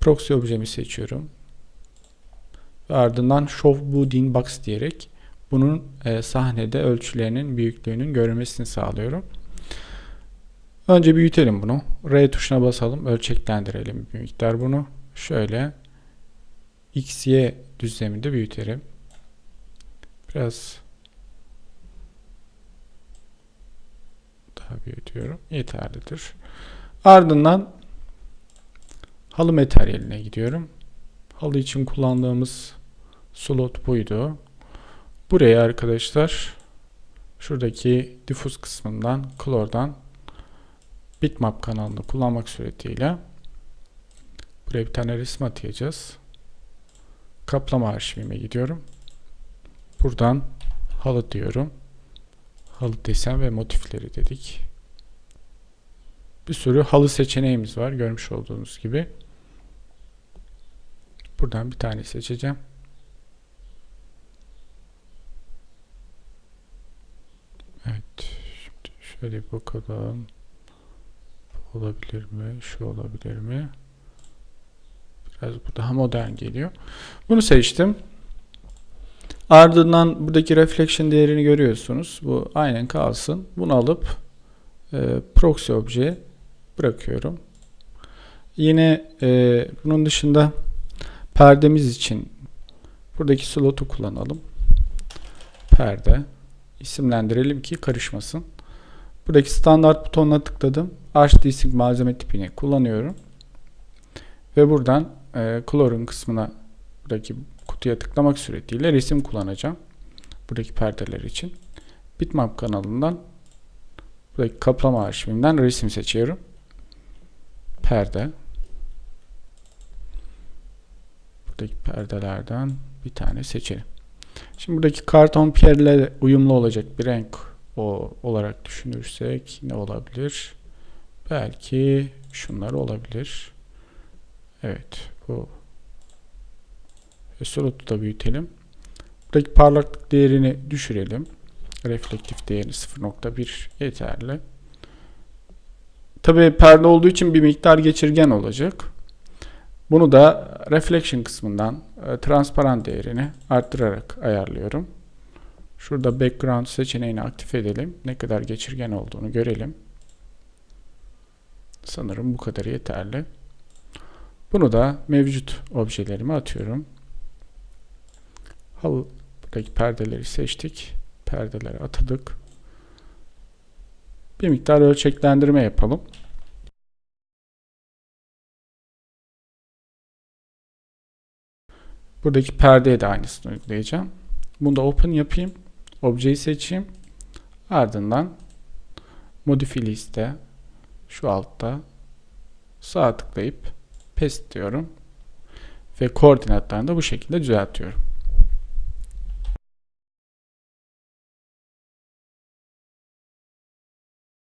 Proxy objemi seçiyorum. Ve ardından Show Bounding Box diyerek bunun e, sahnede ölçülerinin büyüklüğünün görülmesini sağlıyorum. Önce büyütelim bunu. R tuşuna basalım. Ölçeklendirelim bir miktar bunu. Şöyle X, Y düzleminde büyütelim. Biraz daha büyütüyorum. Yeterlidir. Ardından halı materyaline gidiyorum. Halı için kullandığımız slot buydu. Buraya arkadaşlar şuradaki diffuse kısmından Color'dan bitmap kanalını kullanmak suretiyle buraya bir tane resim atayacağız. Kaplama arşivime gidiyorum. Buradan halı diyorum. Halı desen ve motifleri dedik. Bir sürü halı seçeneğimiz var görmüş olduğunuz gibi. Buradan bir tane seçeceğim. Evet. Şimdi şöyle bakalım. Bu olabilir mi? Şu olabilir mi? Biraz bu daha modern geliyor. Bunu seçtim. Ardından buradaki reflection değerini görüyorsunuz. Bu aynen kalsın. Bunu alıp e, proxy obje bırakıyorum. Yine e, bunun dışında perdemiz için buradaki slotu kullanalım. Perde isimlendirelim ki karışmasın. Buradaki standart butonuna tıkladım. HDSync malzeme tipini kullanıyorum. Ve buradan e, Chlorine kısmına buradaki kutuya tıklamak suretiyle resim kullanacağım. Buradaki perdeler için. Bitmap kanalından buradaki kaplama arşivinden resim seçiyorum. Perde. Buradaki perdelerden bir tane seçelim. Şimdi buradaki karton pierle uyumlu olacak bir renk o olarak düşünürsek ne olabilir? Belki şunlar olabilir. Evet bu Slotu da büyütelim. Buradaki parlaklık değerini düşürelim. Reflektif değerini 0.1 yeterli. Tabi perde olduğu için bir miktar geçirgen olacak. Bunu da reflection kısmından e, transparan değerini arttırarak ayarlıyorum. Şurada background seçeneğini aktif edelim. Ne kadar geçirgen olduğunu görelim. Sanırım bu kadar yeterli. Bunu da mevcut objelerime atıyorum. Halı buradaki perdeleri seçtik. Perdeleri atadık. Bir miktar ölçeklendirme yapalım. Buradaki perdeye de aynısını uygulayacağım. Bunu da open yapayım. Objeyi seçeyim. Ardından modify liste şu altta sağ tıklayıp paste diyorum ve koordinatlarını da bu şekilde düzeltiyorum.